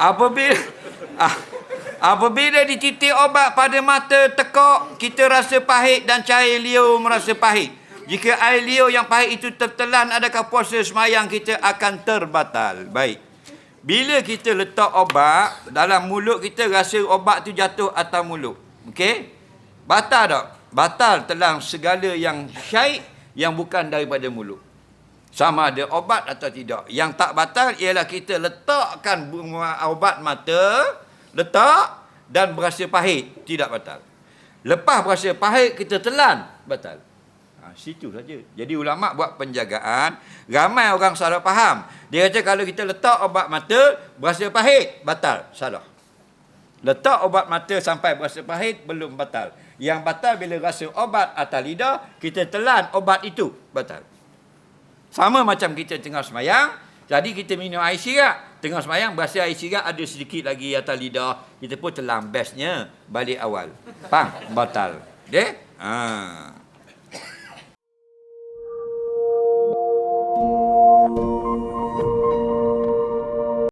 Apabila ah, apabila dititik obat pada mata tekak, kita rasa pahit dan cair liur merasa pahit. Jika air liur yang pahit itu tertelan, adakah puasa semayang kita akan terbatal? Baik. Bila kita letak obat, dalam mulut kita rasa obat tu jatuh atas mulut. Okey? Batal tak? Batal telang segala yang syaik yang bukan daripada mulut. Sama ada obat atau tidak. Yang tak batal ialah kita letakkan bunga obat mata, letak dan berasa pahit, tidak batal. Lepas berasa pahit, kita telan, batal. Ha, situ saja. Jadi ulama buat penjagaan, ramai orang salah faham. Dia kata kalau kita letak obat mata, berasa pahit, batal. Salah. Letak obat mata sampai berasa pahit, belum batal. Yang batal bila rasa obat atas lidah, kita telan obat itu, batal. Sama macam kita tengah semayang, jadi kita minum air sirap. Tengah semayang, berasa air sirap ada sedikit lagi atas lidah. Kita pun telan bestnya balik awal. Faham? Batal. Okay? Ha.